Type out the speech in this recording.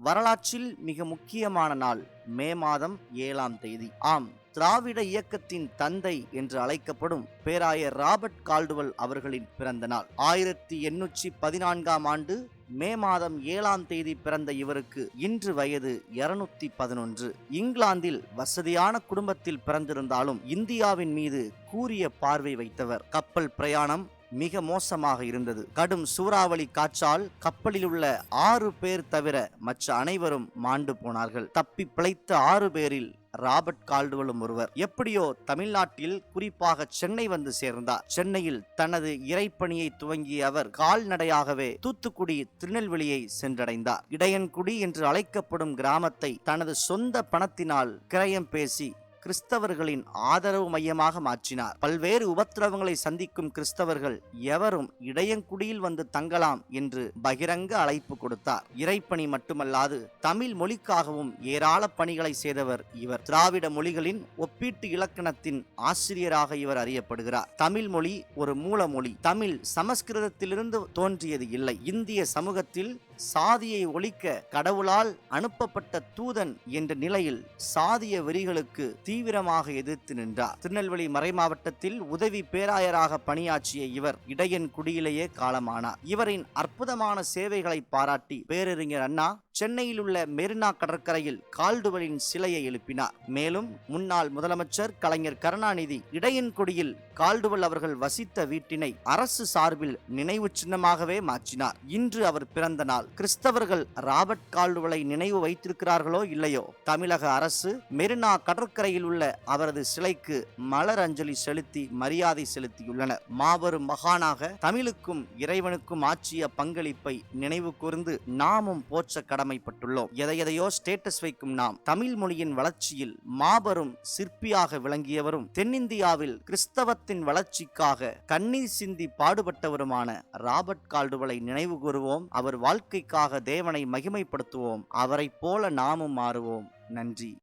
வரலாற்றில் மிக முக்கியமான நாள் மே மாதம் ஏழாம் தேதி. ஆம் திராவிட இயக்கத்தின் தந்தை என்று அழைக்கப்படும் பேராயர் ராபர்ட் கால்டுவல் அவர்களின் பிறந்த நாள். ஆயிரத்தி எண்ணூற்றி பதினான்காம் ஆண்டு மே மாதம் ஏழாம் தேதி பிறந்த இவருக்கு இன்று வயது இருநூத்தி பதினொன்று. இங்கிலாந்தில் வசதியான குடும்பத்தில் பிறந்திருந்தாலும் இந்தியாவின் மீது கூறிய பார்வை வைத்தவர். கப்பல் பிரயாணம் மிக மோசமாக இருந்தது. கடும் சூறாவளி காற்றால் கப்பலில் உள்ள ஆறு பேர் தவிர மற்ற அனைவரும் மாண்டு போனார்கள். தப்பி பிழைத்த ஆறு பேரில் ராபர்ட் கால்டுவலும் ஒருவர். எப்படியோ தமிழ்நாட்டில் குறிப்பாக சென்னை வந்து சேர்ந்தார். சென்னையில் தனது இறைப்பணியை துவங்கிய அவர் கால்நடையாகவே தூத்துக்குடி திருநெல்வேலியை சென்றடைந்தார். இடையன்குடி என்று அழைக்கப்படும் கிராமத்தை தனது சொந்த பணத்தினால் கிரயம் பேசி கிறிஸ்தவர்களின் ஆதரவு மையமாக மாற்றினார். பல்வேறு உபத்திரவங்களை சந்திக்கும் கிறிஸ்தவர்கள் எவரும் இடையங்குடியில் வந்து தங்கலாம் என்று பகிரங்க அழைப்பு கொடுத்தார். இறைப்பணி மட்டுமல்லாது தமிழ் மொழிக்காகவும் ஏராள பணிகளை செய்தவர் இவர். திராவிட மொழிகளின் ஒப்பீட்டு இலக்கணத்தின் ஆசிரியராக இவர் அறியப்படுகிறார். தமிழ் மொழி ஒரு மூல மொழி தமிழ் சமஸ்கிருதத்திலிருந்து தோன்றியது இல்லை. இந்திய சமூகத்தில் சாதியை ஒழிக்க கடவுளால் அனுப்பப்பட்ட தூதன் என்ற நிலையில் சாதிய வெறிகளுக்கு தீவிரமாக எதிர்த்து நின்றார். திருநெல்வேலி மறைமாவட்டத்தில் உதவி பேராயராக பணியாற்றிய இவர் இடையன் குடியிலேயே காலமானார். இவரின் அற்புதமான சேவைகளை பாராட்டி பேரறிஞர் அண்ணா சென்னையில் உள்ள மெரினா கடற்கரையில் கால்டுவலின் சிலையை எழுப்பினார். மேலும் முன்னாள் முதலமைச்சர் கலைஞர் கருணாநிதி இடையன்குடியில் கால்டுவல் அவர்கள் வசித்த வீட்டினை அரசு சார்பில் நினைவு சின்னமாகவே மாற்றினார். இன்று அவர் பிறந்த நாள். கிறிஸ்தவர்கள் ராபர்ட் கால்டுவலை நினைவு வைத்திருக்கிறார்களோ இல்லையோ? தமிழக அரசு மெரினா கடற்கரையில் உள்ள அவரது சிலைக்கு மலர் அஞ்சலி செலுத்தி மரியாதை செலுத்தியுள்ளனர். மாபெரும் மகானாக தமிழுக்கும் இறைவனுக்கும் ஆற்றிய பங்களிப்பை நினைவு கூர்ந்து நாமும் போற்ற கடமைப்பட்டுள்ளோம் எதை ஸ்டேட்டஸ் வைக்கும் நாம். தமிழ் மொழியின் வளர்ச்சியில் மாபெரும் சிற்பியாக விளங்கியவரும் தென்னிந்தியாவில் கிறிஸ்தவத்தின் வளர்ச்சிக்காக கண்ணீர் சிந்தி பாடுபட்டவருமான ராபர்ட் கால்டுவலை நினைவு கூறுவோம். அவர் வாழ்க்கைக்காக தேவனை மகிமைப்படுத்துவோம். அவரைப் போல நாமும் மாறுவோம். நன்றி.